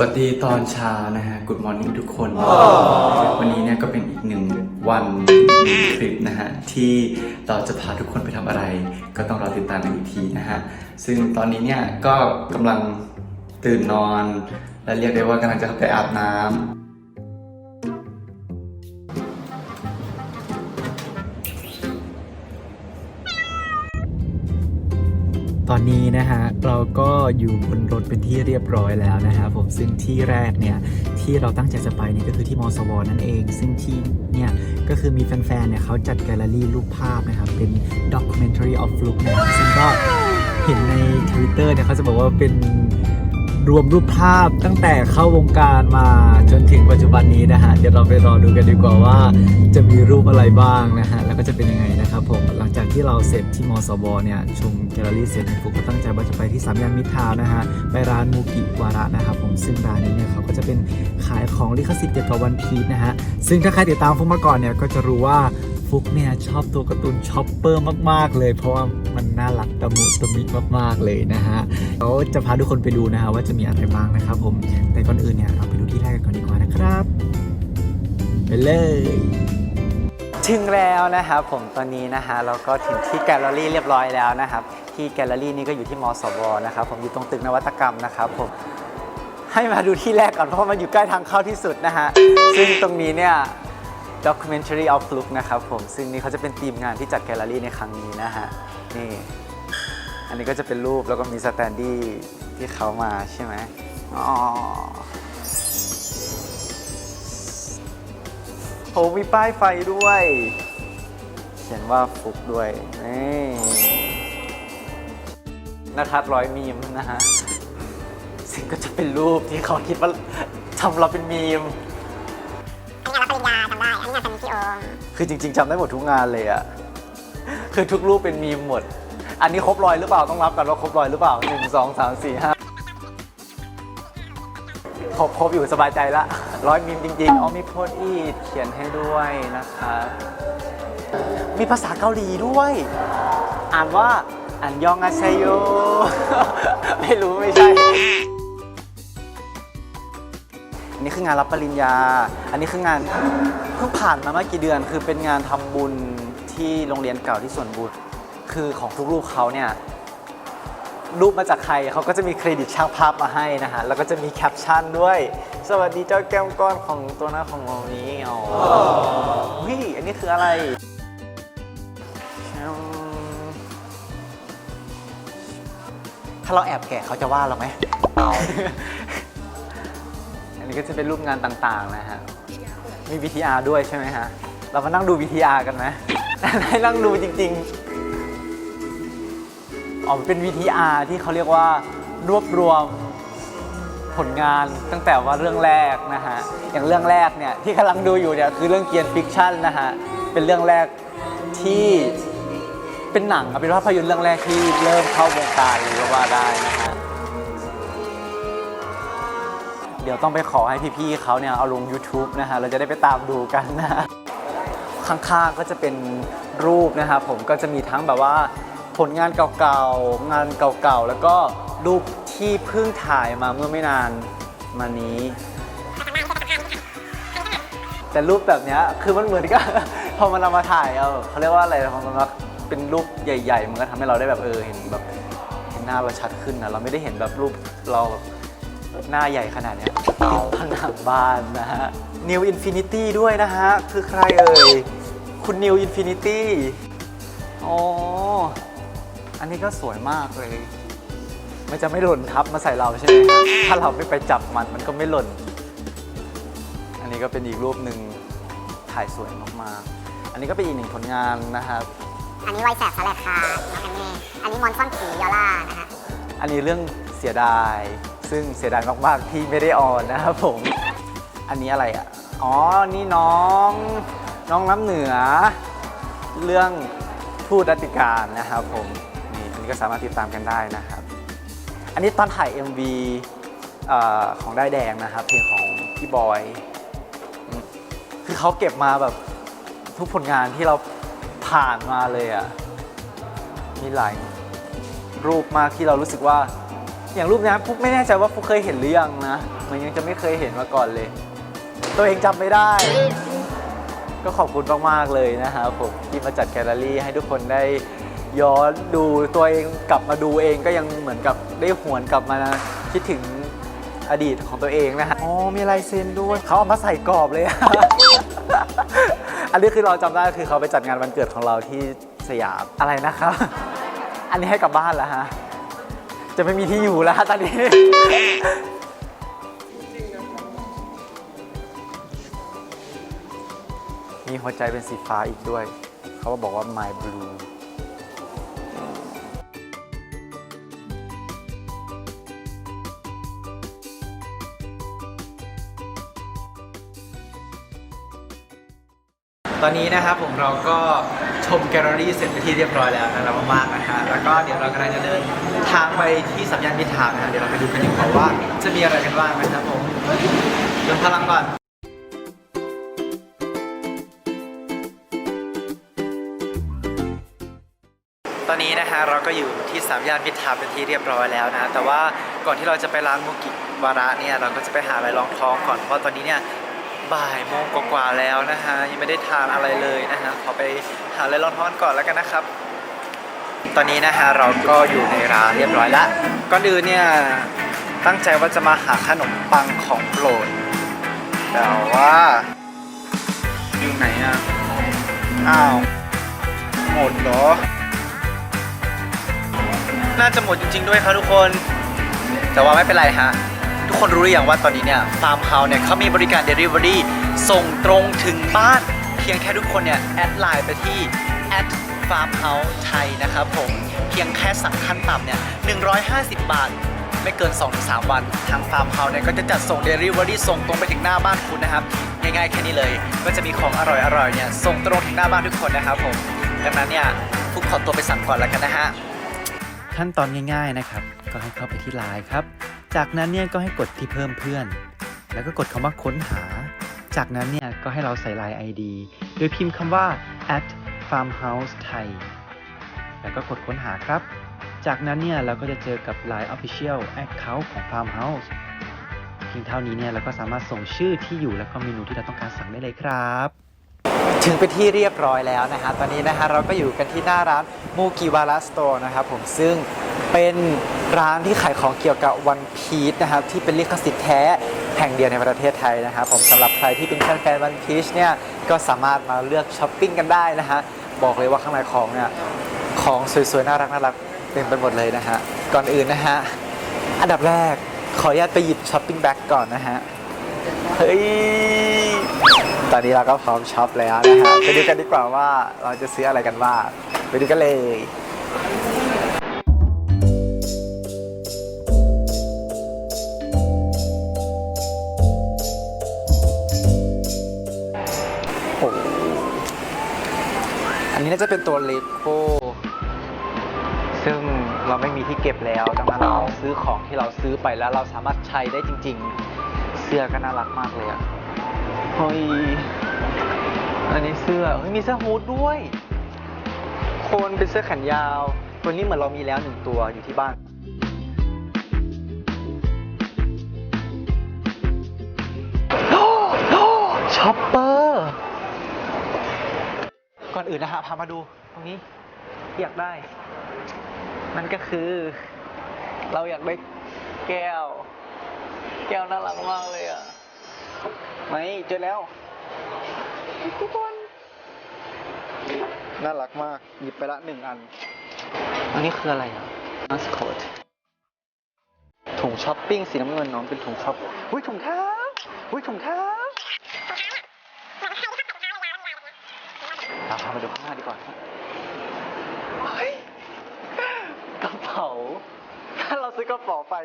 วัสดีตอนเช้านะฮะ Good Morning ทุกคน วันนี้เนี่ยก็เป็นอีกหนึ่งวันหนึ่งคลิปนะฮะ ที่เราจะพาทุกคนไปทำอะไร ก็ต้องรอติดตามกันอีกทีนะฮะ ซึ่งตอนนี้เนี่ยก็กำลังตื่นนอน และเรียกได้ว่ากำลังจะไปอาบน้ำ ตอนนี้นะฮะเราก็อยู่บนรถเป็นที่เรียบร้อยแล้วนะฮะผมซึ่งที่แรกเนี่ยที่เราตั้งใจจะไปเนี่ยก็คือที่มอสวนั่นเอง ซึ่งที่เนี่ยก็คือมีแฟนๆเนี่ยเขาจัดแกลเลอรี่รูปภาพนะครับเป็น documentary of look นะครับซึ่งก็เห็นใน Twitter เนี่ยเขาจะบอกว่าเป็น รวมรูปภาพตั้งแต่เข้าวงการมาจนถึงปัจจุบันนี้นะฮะเดี๋ยวเราไปรอดูกันดีกว่าว่า จะมีรูปอะไรบ้างนะฮะแล้วก็จะเป็นยังไงนะครับผมหลังจากที่เราเสร็จที่มสวเนี่ยชมแกลเลอรี่เสร็จเนี่ยผมก็ตั้งใจว่าจะไปที่สามย่านมิทาวน์นะฮะไปร้านมูกิวาระนะครับผมซึ่งร้านนี้เนี่ยเขาก็จะเป็นขายของลิขสิทธิ์เกี่ยวกับวันพีชนะฮะซึ่งถ้าใครติดตามฟุกมาก่อนเนี่ยก็จะรู้ว่า ฟุกเนี่ยชอบตัวการ์ตูนช็อปเปอร์มาก ๆ เลย เพราะว่ามันน่ารักตะมุตะมิมาก ๆ เลยนะฮะเราจะพาทุกคนไปดูนะฮะว่าจะมีอะไรบ้างนะครับผม แต่ก่อนอื่นเนี่ยเราไปดูที่แรกกันก่อนดีกว่านะครับ ไปเลย ถึงแล้วนะครับผมตอนนี้นะฮะเราก็ถึงที่แกลเลอรี่เรียบร้อยแล้วนะครับ ที่แกลเลอรี่นี้ก็อยู่ที่มสวนะครับผมอยู่ตรงตึกนวัตกรรมนะครับผมให้มาดูที่แรกก่อนเพราะว่ามันอยู่ใกล้ทางเข้าที่สุดนะฮะซึ่งตรงนี้เนี่ย documentary of look นะครับผม ซึ่งนี่เขาจะเป็นทีมงานที่จัดแกลเลอรี่ในครั้งนี้นะฮะ นี่ อันนี้ก็จะเป็นรูปแล้วก็มีสแตนดี้ที่เขามาใช่ไหมอ๋อโหมีป้ายไฟด้วย เขียนว่าฟุกด้วย นี่นะครับร้อยมีมนะฮะ ซึ่งก็จะเป็นรูปที่เขาคิดว่าทำเราเป็นมีม คือจริงๆจำได้หมดทุกงานเลยอะคือทุกรูปเป็นมีมหมด อันนี้ครบรอยหรือเปล่าต้องรับกันว่าครบรอยหรือเปล่าหนึ่งสองสามสี่ห้าครบครบอยู่สบายใจละร้อยมีมจริงๆอ๋อมีโพสอีเขียนให้ด้วยนะครับมีภาษาเกาหลีด้วย อ่านว่าอันยองอาเซโย ไม่รู้ไม่ใช่ อันนี้คืองานรับปริญญา อันนี้คืองานเพิ่งผ่านมาไม่กี่เดือน คือเป็นงานทำบุญที่โรงเรียนเก่าที่สวนบุตร คือของทุกรูปเขาเนี่ยรูปมาจากใครเขาก็จะมีเครดิตช่างภาพมาให้นะฮะ แล้วก็จะมีแคปชั่นด้วย สวัสดีเจ้าแก้มก้อนของตัวหน้าของเรานี้อ๋อเฮ้ยอันนี้คืออะไร ถ้าเราแอบแกะเขาจะว่าเราไหมอั นี้ก็จะเป็นรูปงานต่างๆนะฮะ มี VTR ด้วยใช่ไหมฮะ เรามานั่งดู VTR กันไหมให้นั่งดูจริงๆ อ๋อเป็น VTR ที่เขาเรียกว่ารวบรวมผลงานตั้งแต่ว่าเรื่องแรกนะฮะ อย่างเรื่องแรกเนี่ยที่กำลังดูอยู่เนี่ยคือเรื่องเกียร์ฟิกชั่นนะฮะ เป็นเรื่องแรกที่เป็นหนังครับเป็นภาพยนตร์เรื่องแรกที่เริ่มเข้าวงการเลยกว่าได้นะฮะ เดี๋ยวต้องไปขอให้พี่ๆเขาเนี่ยเอาลง YouTube นะฮะ เราจะได้ไปตามดูกันนะ ข้างๆก็จะเป็นรูปนะครับผมก็จะมีทั้งแบบว่าผลงานเก่าๆ งานเก่าๆ แล้วก็รูปที่เพิ่งถ่ายมาเมื่อไม่นานมานี้ แต่รูปแบบเนี้ยคือมันเหมือนกับพอมันเอามาถ่ายเอาเขาเรียกว่าอะไรพอมันมาเป็นรูปใหญ่ ๆ มันก็ทำให้เราได้แบบเออเห็นแบบเห็นหน้าเราชัดขึ้นนะเราไม่ได้เห็นแบบรูปเราแบบ หน้าใหญ่ขนาดเนี้ยติดผนังบ้านนะฮะ New Infinity ด้วยนะฮะ คือใครเอ่ย คุณ New Infinity อ๋อ อันนี้ก็สวยมากเลย มันจะไม่หล่นทับมาใส่เราใช่ไหมฮะถ้าเราไม่ไปจับมันมันก็ไม่หล่น อันนี้ก็เป็นอีกรูปหนึ่งถ่ายสวยมากๆ อันนี้ก็เป็นอีกหนึ่งผลงานนะครับ อันนี้ไวแสบสลัดคาอันนี้อันนี้มอนซ่อนผียอล่านะฮะ อันนี้เรื่องเสียดาย ซึ่งเสียดายมากๆที่ไม่ได้ออนนะครับผม อันนี้อะไรอะ อ๋อ นี่น้องน้องน้ำเหนือ เรื่องทูตรัติการนะครับผม นี่อันนี้ก็สามารถติดตามกันได้นะครับ อันนี้ตอนถ่าย MV อของได้แดงนะครับ เพลงของพี่บอย คือเขาเก็บมาแบบทุกผลงานที่เราผ่านมาเลยอะ มีหลายรูปมากที่เรารู้สึกว่า อย่างรูปนี้ฟุกไม่แน่ใจว่าฟุกเคยเห็นหรือยังนะ มันยังจะไม่เคยเห็นมาก่อนเลย ตัวเองจำไม่ได้ ก็ขอบคุณมากๆเลยนะครับผมที่มาจัดแกลเลอรี่ให้ทุกคนได้ย้อนดูตัวเองกลับมาดูเองก็ยังเหมือนกับได้หวนกลับมาคิดถึงอดีตของตัวเองนะฮะอ๋อมีลายเซ็นด้วยเขาเอามาใส่กรอบเลยอะอันนี้คือเราจำได้คือเขาไปจัดงานวันเกิดของเราที่สยามอะไรนะครับ อันนี้ให้กลับบ้านแล้วฮะ จะไม่มีที่อยู่แล้วตอนนี้ มีหัวใจเป็นสีฟ้าอีกด้วย เขาก็บอกว่า my blue ตอนนี้นะครับผมเราก็ชมแกลเลอรี่เสร็จไปนที่เรียบร้อยแล้วนะครับมากๆนะฮะแล้วก็เดี๋ยวเรากำลังจะเดินทางไปที่สัญญาณมิตรทางนะฮะเดี๋ยวเราไปดูกันดีกว่าว่าจะมีอะไรกันบ้างนะครับผมเดินพลังก่อนตอนนี้นะฮะเราก็อยู่ที่สามย่านมิตรทาวน์เป็นที่เรียบร้อยแล้วนะแต่ว่าก่อนที่เราจะไปร้านมูกิวาระเนี่ยเราก็จะไปหาอะไรรองท้องก่อนเพราะตอนนี้เนี่ย บ่ายโมงกว่าๆแล้วนะฮะยังไม่ได้ทานอะไรเลยนะฮะขอไปหาอะไรร้องกันก่อนแล้วกันนะครับ ตอนนี้นะฮะเราก็อยู่ในร้านเรียบร้อยล้วก่อนอื่นเนี่ยตั้งใจว่าจะมาหาขนมปังของโปรดแต่ว่าอยู่ไหนอะอ้าวหมดเหรอ น่าจะหมดจริง ๆ ด้วยครับทุกคน แต่ว่าไม่เป็นไรฮะ คนรู้หรือยังว่าตอนนี้เนี่ยฟาร์มเฮาเนี่ยเขามีบริการ Delivery ส่งตรงถึงบ้าน เพียงแค่ทุกคนเนี่ยแอดไลน์ไปที่แอดฟาร์มเฮาส์ไทยนะครับผมเพียงแค่สั่งขั้นต่ำเนี่ย150 บาท ไม่เกิน 2-3 วัน ทางฟาร์มเฮาส์เนี่ยก็จะจัดส่ง Delivery ส่งตรงไปถึงหน้าบ้านคุณนะครับ ง่ายๆแค่นี้เลย ก็จะมีของอร่อยๆเนี่ยส่งตรงถึงหน้าบ้านทุกคนนะครับผมดังนั้นเนี่ยฟุกขอตัวไปสั่งก่อนแล้วกันนะฮะขั้นตอนง่ายๆนะครับ ก็ให้เข้าไปที่ไลน์ครับ จากนั้นเนี่ยก็ให้กดที่เพิ่มเพื่อน แล้วก็กดคำว่าค้นหา จากนั้นเนี่ยก็ให้เราใส่ไลน์ ID โดยพิมพ์คำว่า at farmhouse thai แล้วก็กดค้นหาครับ จากนั้นเนี่ยเราก็จะเจอกับ Line Official Account ของ Farmhouse เพียงเท่านี้เนี่ยเราก็สามารถส่งชื่อที่อยู่แล้วก็เมนูที่เราต้องการสั่งได้เลยครับ ถึงเป็นที่เรียบร้อยแล้วนะฮะ ตอนนี้นะฮะเราก็อยู่กันที่หน้าร้านมูกิวาระสโตร์นะครับผมซึ่ง เป็นร้านที่ขายของเกี่ยวกับวันพีชนะครับที่เป็นลิขสิทธิ์แท้แห่งเดียวในประเทศไทยนะครับผมสำหรับใครที่เป็นแฟนๆวันพีชเนี่ยก็สามารถมาเลือกช้อปปิ้งกันได้นะฮะบอกเลยว่าข้างในของเนี่ยของสวยๆน่ารักน่ารักเต็มไปหมดเลยนะฮะก่อนอื่นนะฮะอันดับแรกขออนุญาตไปหยิบช้อปปิ้งแบ็กก่อนนะฮะเฮ้ยตอนนี้เราก็พร้อมช็อปแล้วนะฮะไปดูกันดีกว่าว่าเราจะซื้ออะไรกันบ้างไปดูกันเลย นนี้น่าจะเป็นตัวเลโก้ซึ่งเราไม่มีที่เก็บแล้วดังนั้นเราซื้อของที่เราซื้อไปแล้วเราสามารถใช้ได้จริง ๆ เสื้อก็น่ารักมากเลยอะเฮ้ยอันนี้เสื้อเฮ้ยมีเสื้อฮูดด้วย คนเป็นเสื้อแขนยาวตัวนี้เหมือนเรามีแล้วหนึ่งตัวอยู่ที่บ้านช็อปเป อร์ก่อนอื่นนะฮะพามาดูตรงนี้อยากได้ นั่นก็คือ เราอยากได้แก้ว แก้วน่ารักมากเลยอะไม่เจอแล้วทุกคนน่ารักมาก หยิบไปละหนึ่งอัน อันนี้คืออะไรอะมาสคอตถุงช้อปปิ้งสีน้ำเงินเน้องเป็นถุงช้อปอุ้ยถุงเท้าอุ้ยถุงเท้า เราพามาดูข้างหน้าดีกว่าเฮ้ยกระเป๋า ถ้าเราซื้อกระเป๋าไป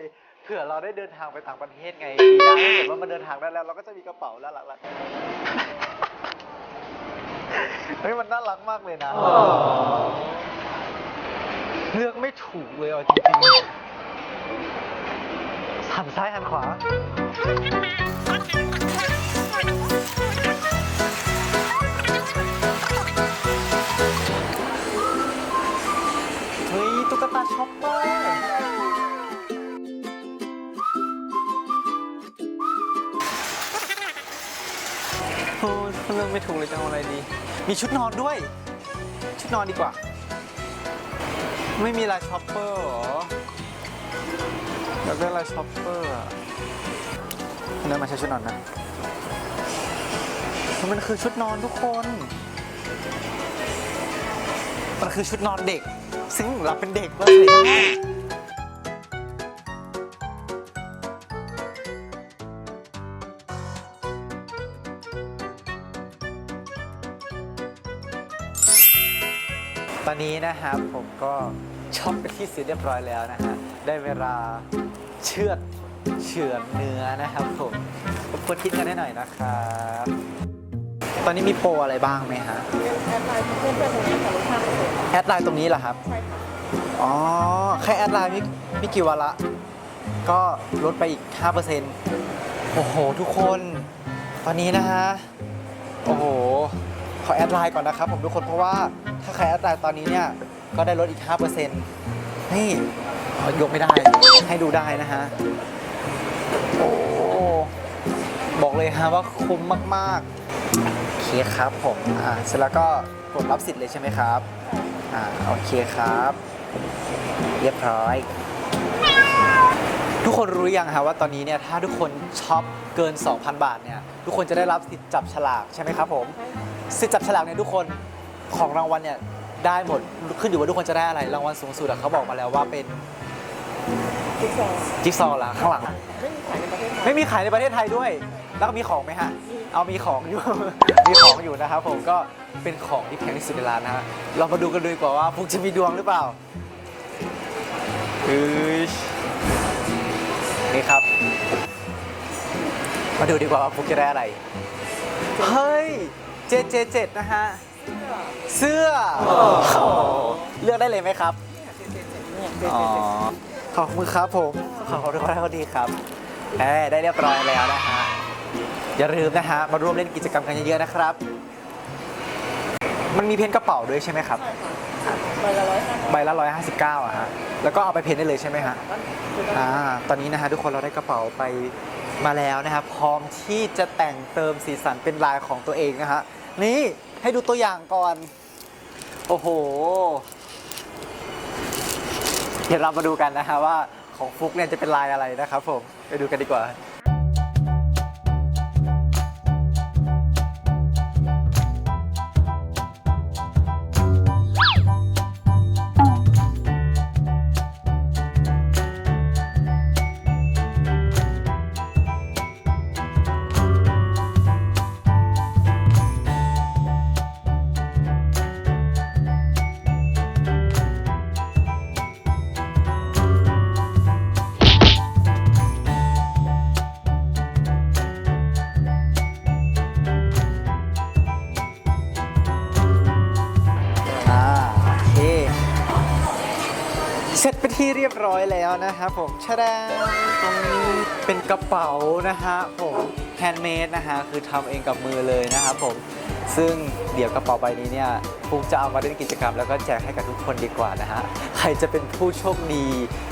เผื่อเราได้เดินทางไปต่างประเทศไงปีหน้าถ้าเกิดว่ามันเดินทางได้แล้ว เราก็จะมีกระเป๋าแล้วหลักๆเฮ้ยมันน่ารักมากเลยนะ เลือกไม่ถูกเลยอะจริงๆหันซ้ายหันขวาเตาช็อปเปอร์โอ้เรื่องไม่ถูกเลยจะเอาอะไรดี มีชุดนอนด้วย ชุดนอนดีกว่า ไม่มีลายช็อปเปอร์หรอแล้วก็ลายช็อปเปอร์เะนั่นมาใช้ชุดนอนนะมันคือชุดนอนทุกคน มันคือชุดนอนเด็ก ซึ่งเราเป็นเด็กเราใส่ได้ตอนนี้นะครับผมก็ช็อปไปที่เสร็จเรียบร้อยแล้วนะฮะได้เวลาเชือดเฉือนเนื้อนะครับผมรบกวนคิดกันได้หน่อยนะครับ ตอนนี้มีโปรอะไรบ้างไหมฮะแอดไลน์เพื่อนเพื่อนตรงนี้ค่ะลดห้าเปอร์เซ็นต์แอดไลน์ตรงนี้เหรอครับ ใช่ค่ะอ๋อ แค่แอดไลน์ไม่ไม่กี่วันละ ก็ลดไปอีก 5%โอ้โห ทุกคน ตอนนี้นะฮะ โอ้โห ขอแอดไลน์ก่อนนะครับผมทุกคนเพราะว่าถ้าใครแอดไลน์ตอนนี้เนี่ย ก็ได้ลดอีก 5%นี่เอายกไม่ได้ ให้ดูได้นะฮะ โอ้ บอกเลยฮะว่าคุ้มมาก ๆ โอเคครับผมอ่าเสร็จแล้วก็กดรับสิทธิ์เลยใช่ไหมครับอ่าโอเคครับ เรียบร้อย ทุกคนรู้หรือยังฮะว่าตอนนี้เนี่ยถ้าทุกคนช็อปเกิน 2,000 บาทเนี่ยทุกคนจะได้รับสิทธิ์จับฉลากใช่ไหมครับผมสิทธิ์จับฉลากเนี่ยทุกคนของรางวัลเนี่ยได้หมดขึ้นอยู่ว่าทุกคนจะได้อะไรรางวัลสูงสุดอะเขาบอกมาแล้วว่าเป็นจิ๊กซอว์จิ๊กซอว์ละข้างหลังไม่มีขายในประเทศไทยไม่มีขายในประเทศไทยด้วย แล้วก็มีของไหมฮะ เอามีของอยู่ มีของอยู่นะครับผมก็เป็นของที่แพงที่สุดในร้านนะฮะ เรามาดูกันดูดีกว่าว่าฟุกจะมีดวงหรือเปล่าเฮ้ยนี่ครับ มาดูดีกว่าว่าฟุกจะได้อะไร เฮ้ยเจเจเจ็ดนะฮะ เสื้อโอ้โหเลือกได้เลยไหมครับเนี่ยเจ็ดอ๋อเจ็ดเจ็ดขอบคุณครับผม ขอบคุณครับดีครับเอ้ยได้เรียบร้อยแล้วนะฮะ อย่าลืมนะฮะมาร่วมเล่นกิจกรรมกันเยอะๆนะครับ มันมีเพนกระเป๋าด้วยใช่ไหมครับใช่ค่ะใบละร้อยห้าสิบใบละ 159อะฮะ แล้วก็เอาไปเพนได้เลยใช่ไหมฮะ อ่า ตอนนี้นะฮะทุกคนเราได้กระเป๋าไปมาแล้วนะครับ พร้อมที่จะแต่งเติมสีสันเป็นลายของตัวเองนะฮะ นี่ให้ดูตัวอย่างก่อน โอ้โห เดี๋ยวเรามาดูกันนะฮะว่าของฟุกเนี่ยจะเป็นลายอะไรนะครับผม ไปดูกันดีกว่าอ่า รียบร้อยแล้วนะครับผมชาดาตรงนี้เป็นกระเป๋านะฮะผมแฮนด์เมดนะฮะคือทำเองกับมือเลยนะครับผมซึ่งเดี๋ยวกระเป๋าใบนี้เนี่ยฟุกจะเอามาเล่นกิจกรรม แล้วก็แจกให้กับทุกคนดีกว่านะฮะใครจะเป็นผู้โชคดี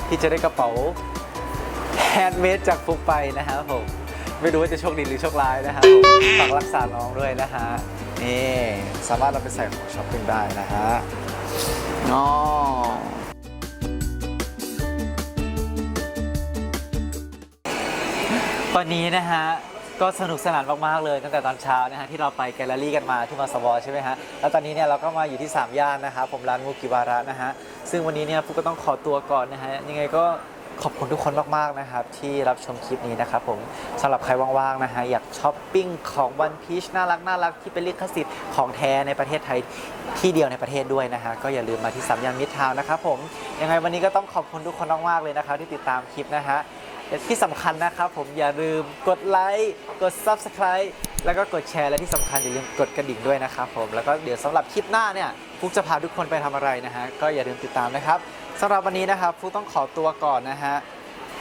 ที่จะได้กระเป๋าแฮนด์เมดจากฟุกไปนะครับผมไม่รู้ว่าจะโชคดีหรือโชคร้ายนะครับผมฝากรักษาน้องด้วยนะฮะนี่สามารถเราไปใส่ของช้อปปิ้งได้นะฮะอ๋อต อนนี้นะฮะก็สนุกสนานมากๆเลยตั้งแต่ตอนเช้านะฮะที่เราไปแกลเลอรี่กันมาที่มาสวอใช่ไหมฮะแล้วตอนนี้เนี่ยเราก็มาอยู่ที่3ย่านนะครับผมร้านมูกิวาระนะฮะซึ่งวันนี้เนี่ยปุ๊กก็ต้องขอตัวก่อนนะฮะยังไงก็ขอบคุณทุกคนมากๆนะครับที่รับชมคลิปนี้นะครับผมสำหรับใครว่างๆนะฮะอยากช้อปปิ้งของวันพีชน่ารักน่ารักที่เป็นลิขสิทธิ์ของแท้ในประเทศไทยที่เดียวในประเทศด้วยนะฮะก็อย่าลืมมาที่สามย่านมิตรทาวน์นะครับผมยังไงวันนี้ก็ต้องขอบคุณทุกคนมากๆเลยนะครับที่ติดตามคลิปนะฮะ และที่สำคัญนะครับผมอย่าลืมกดไลค์ กด Subscribe แล้วก็กดแชร์และที่สำคัญอย่าลืมกดกระดิ่งด้วยนะครับผมแล้วก็เดี๋ยวสำหรับคลิปหน้าเนี่ยฟุกจะพาทุกคนไปทำอะไรนะฮะก็อย่าลืมติดตามนะครับสำหรับวันนี้นะครับฟุกต้องขอตัวก่อนนะฮะ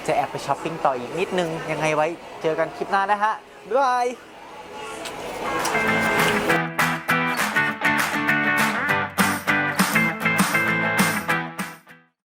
จะแอบไปช้อปปิ้งต่ออีกนิดนึงยังไงไว้เจอกันคลิปหน้านะฮะบ๊ายบาย